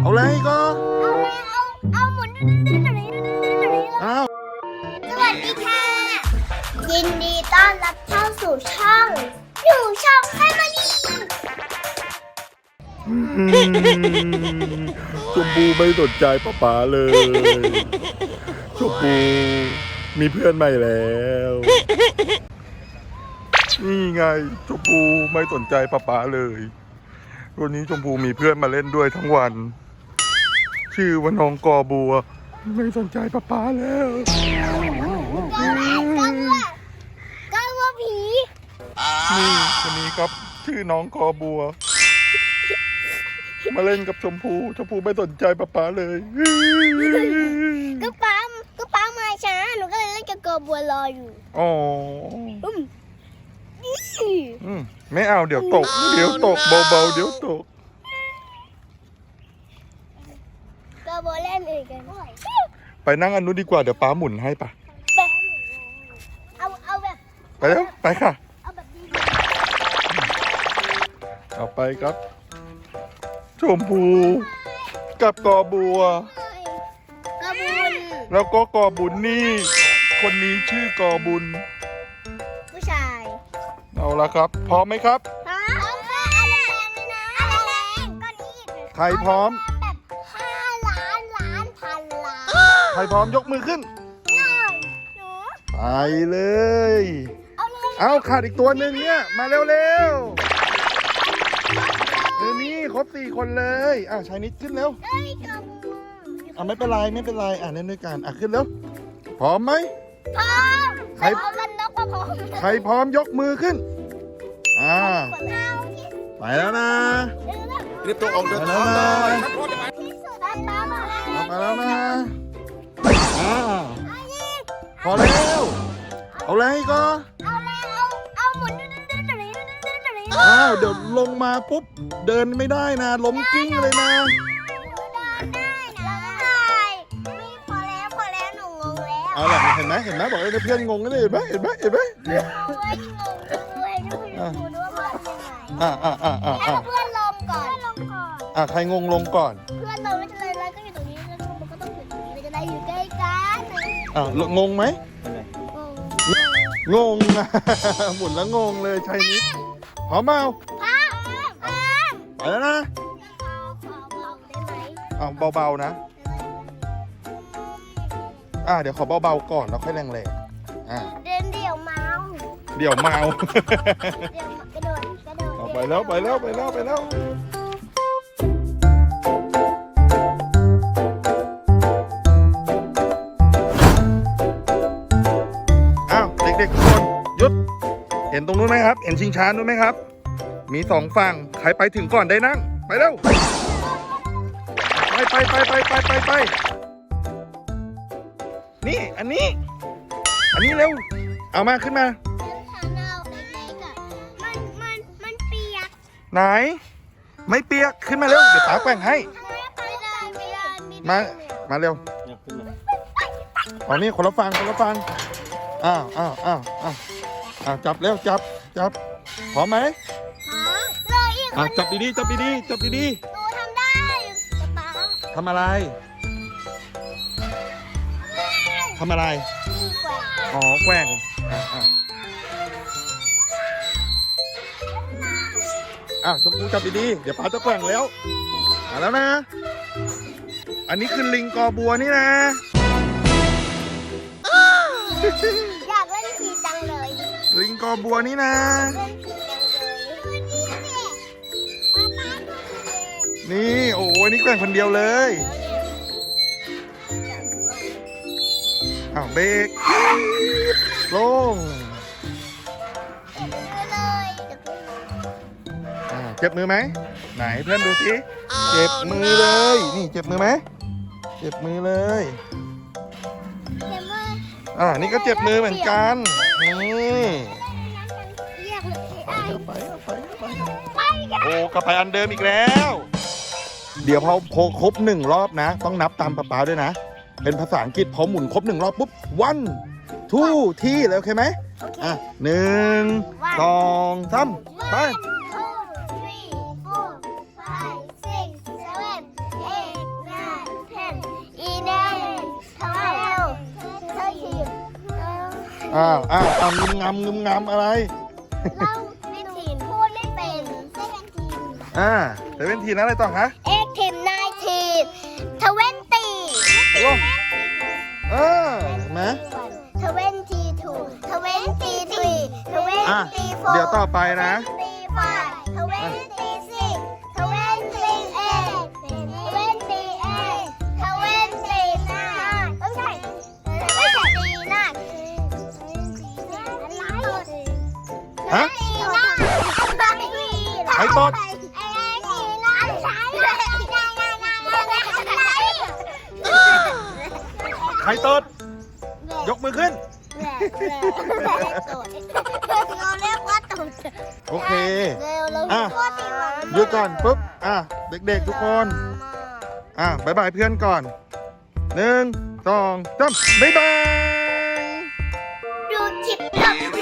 เอาอะไรก็เอาเลยเอาเอาหมุนดื้อๆหน่อยดื้อๆหน่อยอ้าวสวัสดีค่ะ ยินดีต้อนรับเข้าสู่ช่องอยู่ช่องแฟมิลี่ชมพูไม่สนใจป้าป๋าเลยชมพูมีเพื่อนใหม่แล้วนี่ไงชมพูไม่สนใจป้าป๋าเลย วันนี้ชมพูมีเพื่อนมาเล่นด้วยทั้งวัน ชื่อว่าน้องกอบัว ไม่สนใจป้าป๋าแล้วก็ว่าก็ว่าผีนี่คนนี้ครับชื่อน้องกอบัว มาเล่นกับชมพูชมพูไม่สนใจป้าป๋าเลยก็ป้าก็ป้ามาช้าหนูก็เลยเล่นกับกบัวรออยู่อ๋ออืมอืมไม่เอาเดี๋ยวตก เดี๋ยวตกเบาๆเดี๋ยวตก กบัวเล่นอื่นกันไปนั่งอันนู้นดีกว่าเดี๋ยวป้าหมุนให้ปะแบบเอาเอาแบบไปแล้วไปค่ะ เอาแบบดีเอาไปครับ ชมพู กับกอบัวกระบุนแล้วก็กอบุญนี่ คนนี้ชื่อกอบุญ ผู้ชายเอาละครับ พร้อมไหมครับพร้อมเอาแรงเลยนะเอาแรงก้อนนี้ใครพร้อม ใครพร้อมยกมือขึ้นหน่อยหนูไปเลย เอาเลยเอาขาดอีกตัวหนึ่งเนี่ย มาเร็วๆเร็วเดี๋ยวนี้ครบสี่คนเลยอะชายนิดขึ้นเร็วเอ้ยกระบุนอะไม่เป็นไรไม่เป็นไรอะเล่นด้วยกันอะขึ้นเร็วพร้อมไหม พร้อมใคร เอากันนกมาพร้อมใครพร้อมยกมือขึ้น อ่า เอาที่ไปแล้วนะดื้อแบบรีบตัวออกเดินไปแล้ทาวงนะเลย ที่สุดตามตามมาเอาไปแล้วนะอ่า พอแล้ว เอาอะไรก็ เอาแล้วเอาเอาหมุนดื้อดื้อดื้อดื้อดื้อดื้อดื้ออ้าวเดี๋ยวลงมาปุ๊บ เดินไม่ได้นะ ล้มกิ้งเลยนะได้นะได้ไม่พอแล้วพอแล้วหนูงงแล้วเอาล่ะเห็นไหมเห็นไหมบอกเลยเพื่อนงงกันเลยเห็นไหมเห็นไหมเห็นไหมเฮ้ยงงด้วยดูดูดูว่าเพื่อนยังไงอ่าอ่าอ่าอ่าให้อ่าเพื่อนลงก่อนลงก่อนอ่าใครงงลงก่อนเพื่อนลงไม่เป็น อ่างงไหมงงงงหมุนแล้วงงเลยชัยนิดพร้อมเปล่าพร้อมพร้อมไปแล้วนะขอขอเบาได้ไหมอ่าเบาๆนะ อ่าเดี๋ยวขอเบาๆก่อนแล้วค่อยแรงๆอ่าเดินเดี่ยวเมาเดี๋ยวเมาเดี่ยวกระโดดกระโดด เอาไปแล้วไปแล้วไปแล้วไปแล้ว ครับ เห็นชิงช้านู้นไหมครับ มีสองฝั่งใครไปถึงก่อนได้นั่ง ไปเร็ว ไปไปไปไปไปไปไปนี่อันนี้ อันนี้เร็ว เอามาขึ้นมาฉันเอาเล็กๆอะมันมันมันเปียกไหน ไม่เปียกขึ้นมาเร็ว เดี๋ยวป๋าแกว่งให้ไม่ได้ไม่ได้ไม่ได้มา มาเร็วเอานี่คนละฟังคนละฟังอ้าวอ้าวอ้าวอ้าวอ้าวจับเร็วจับ จับพร้อมไหมฮะเลยอีกคอะนจับดีๆจับดีๆจับดีหนูทำได้ป๊าป๊าๆทำอะไรทำอะไร ดีกว่าอ๋อแกว่งอะอะอ้าวชมพูจับดีๆ เดี๋ยวป๋าจะแกว่งแล้วมาแล้วนะ อันนี้คือลิงกอบัวนี่นะ กอบัวนี่นะเล่นขี่จังเลยนี่เนี่ยป๊าป๊าดูสินี่โอ้ยนี่แกว่งคนเดียวเลยอ้าวเบรกลงเลยอ่าเจ็บมือไหม ไหนเพื่อนดูสิเจ็บมือเลย นี่เจ็บมือไหมเจ็บมือเลยเดี๋ยวมาอ่านี่ก็เจ็บมือเหมือนกันนี่เรียกเลย โอ้กลัไปอันเดิมอีกแล้ว เดี๋ยวพอครบหนึ่งรอบนะ ต้องนับตามป๊าป๊าด้วยนะ เป็นภาษาอังกฤษพอหมุนครบหนึ่งรอบปุ๊บวันทูที่แล้วโอเคไหมอะหนึ่งสองสามไป อ้าวอ้าวอ้าวงึมงำงึมงำอะไร อ่าเซเว่นทีนอะไรต่อคะเอ็กทีมไนทีนทเวนตีโอ้เออเห็นไหมทเวนตีทูทเวนตีทรีทเวนอะตีโฟเดี๋ยวต่อไปนะ ตีไฟทเวนตีซิกทเวนตีเอ็ทเวนตีเอ็ทเวนตีไนต้องใส่ไม่ใส่ตีไนฮะใครตดใครตด ยกมือขึ้นเราเรียกว่าตดโอเค เร็วเราอะหยุดก่อนปุ๊บ อะ เด็กๆทุกคน อะบายบายเพื่อนก่อน หนึ่ง สองสามบ๊ายบาย ดูคลิปจบอย่าลืมกดไลค์